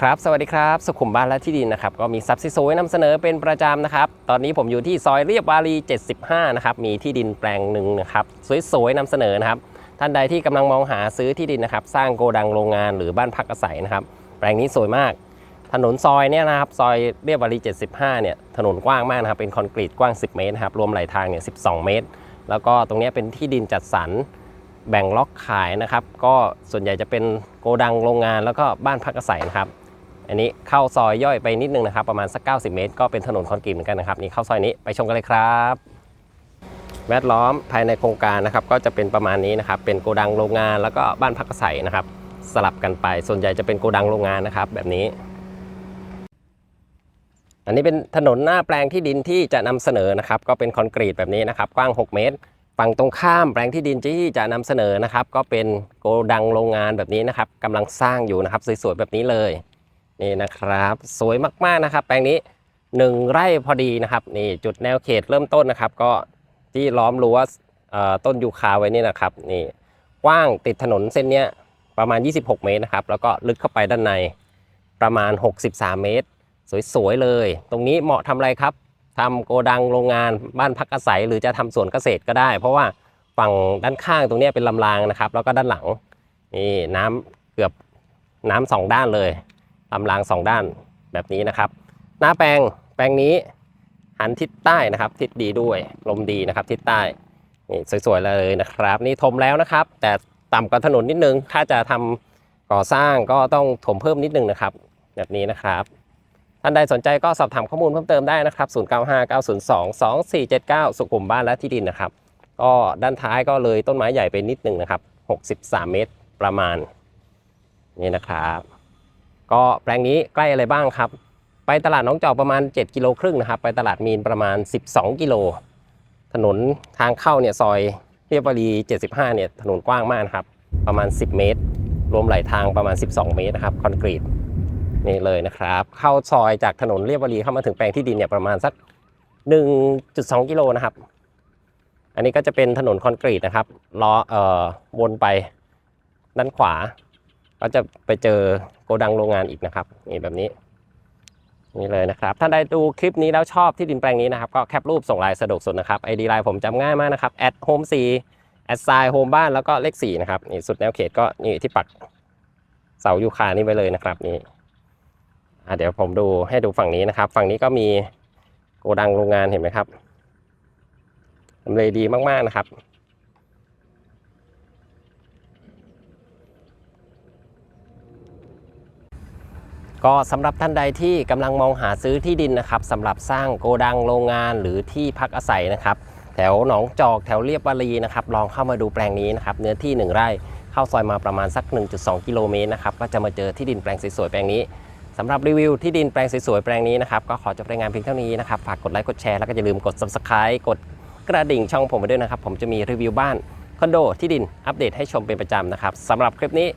ครับ สวัสดีครับ สุขุมบ้านและที่ดินนะครับ ก็มีทรัพย์สวยนำเสนอเป็นประจำนะครับ ตอนนี้ผมอยู่ที่ซอยเรียบวารี 75 นะครับ มีที่ดินแปลงหนึ่งนะครับ สวยๆนำเสนอนะครับ ท่านใดที่กำลังมองหาซื้อที่ดินนะครับ สร้างโกดังโรงงานหรือบ้านพักอาศัยนะครับ แปลงนี้สวยมาก ถนนซอยเนี่ยนะครับ ซอยเรียบวารี 75 เนี่ย ถนนกว้างมากนะครับ เป็นคอนกรีตกว้าง 10 เมตรนะครับ รวมไหลทางเนี่ย 12 เมตร แล้วก็ตรงนี้เป็นที่ดินจัดสรรแบ่งล็อกขายนะครับ ก็ส่วนใหญ่จะเป็นโกดังโรงงานแล้วก็บ้านพักอาศัยนะครับ อันนี้เข้าซอยย่อยไปนิดนึงนะครับ ประมาณสัก 90 เมตร ก็เป็นถนนคอนกรีตเหมือนกันนะครับนี่เข้าซอยนี้ไปชมกันเลยครับ แวดล้อมภายในโครงการนะครับก็จะเป็นประมาณนี้นะครับ เป็นโกดังโรงงานแล้วก็บ้านพักอาศัยนะครับ สลับกันไปส่วนใหญ่จะเป็นโกดังโรงงานนะครับ แบบนี้ อันนี้เป็นถนนหน้าแปลงที่ดินที่จะนำเสนอนะครับ ก็เป็นคอนกรีตแบบนี้นะครับ กว้าง 6 เมตรฝั่งตรงข้ามแปลงที่ดินที่จะนำเสนอนะครับ ก็เป็นโกดังโรงงานแบบนี้นะครับกำลังสร้างอยู่นะครับสวยๆแบบนี้เลย นี่นะครับ สวยมากๆนะครับ แปลงนี้ 1 ไร่พอดีนะครับนี่จุดแนวเขตเริ่มต้นนะครับ ก็ที่ล้อมรั้วต้นยูคาไว้นี่นะครับนี่กว้างติดถนนเส้นเนี้ยประมาณ 26 เมตรนะครับ แล้วก็ลึกเข้าไปด้านในประมาณ 63 เมตร สวยๆเลย ตรงนี้เหมาะทำอะไรครับทำโกดังโรงงานบ้านพักอาศัย หรือจะทำสวนเกษตรก็ได้ เพราะว่าฝั่งด้านข้างตรงนี้เป็นลำรางนะครับ แล้วก็ด้านหลังนี่น้ำเกือบน้ำสองด้านเลย ลำรางสองด้านแบบนี้นะครับ หน้าแปลงแปลงนี้หันทิศใต้นะครับ ทิศดีด้วยลมดีนะครับ ทิศใต้นี่สวยๆเลยนะครับ นี่ถมแล้วนะครับ แต่ต่ำกว่าถนนนิดนึง ถ้าจะทำก่อสร้างก็ต้องถมเพิ่มนิดนึงนะครับ แบบนี้นะครับท่านใดสนใจก็สอบถามข้อมูลเพิ่มเติมได้นะครับ 0959022479 สุขุมบ้านและที่ดินนะครับ ก็ด้านท้ายก็เลยต้นไม้ใหญ่ไปนิดนึงนะครับ 63 เมตรประมาณ นี่นะครับ ก็แปลงนี้ใกล้อะไรบ้างครับ ไปตลาดน้องจอกประมาณ 7 กิโลครึ่งนะครับ ไปตลาดมีนประมาณ 12 กิโล ถนนทางเข้าเนี่ยซอยเรียบวรี 75 เนี่ยถนนกว้างมากครับ ประมาณ 10 เมตร รวมไหลทางประมาณ 12 เมตรนะครับคอนกรีตนี่เลยนะครับ เข้าซอยจากถนนเรียบวรีเข้ามาถึงแปลงที่ดินเนี่ยประมาณสัก 1.2 กิโลนะครับ อันนี้ก็จะเป็นถนนคอนกรีตนะครับล้อเอ่อวนไปด้านขวา ก็จะไปเจอโกดังโรงงานอีกนะครับนี่แบบนี้นี่เลยนะครับท่านใดดูคลิปนี้แล้วชอบที่ดินแปลงนี้นะครับ ก็แคปรูปส่งไลน์สะดวกสุดนะครับไอดีไลน์ผมจำง่ายมากนะครับแอดโฮมซีแอดไซโฮมบ้านแล้วก็เลข4นะครับนี่สุดแนวเขตก็นี่ที่ปักเสายูคานี่ไว้เลยนะครับนี่เดี๋ยวผมดูให้ดูฝั่งนี้นะครับ ฝั่งนี้ก็มีโกดังโรงงานเห็นไหมครับทำเลดีมากๆนะครับ ก็สำหรับท่านใดที่กำลังมองหาซื้อที่ดินนะครับสำหรับสร้างโกดังโรงงานหรือที่พักอาศัยนะครับ แถวหนองจอกแถวเรียบวารีนะครับลองเข้ามาดูแปลงนี้นะครับเนื้อที่ 1 ไร่เข้าซอยมาประมาณสัก 1.2 กิโลเมตรนะครับก็จะมาเจอที่ดินแปลงสวยๆแปลงนี้สำหรับรีวิวที่ดินแปลงสวยๆแปลงนี้นะครับก็ขอจบรายงานเพียงเท่านี้นะครับฝากกดไลค์กดแชร์แล้วก็อย่าลืมกด subscribe กดกระดิ่งช่องผมไปด้วยนะครับ ผมจะมีรีวิวบ้านคอนโดที่ดินอัปเดตให้ชมเป็นประจำนะครับสำหรับคลิปนี้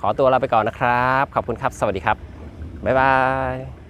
ขอตัวลาไปก่อนนะครับ ขอบคุณครับ สวัสดีครับ บ๊ายบาย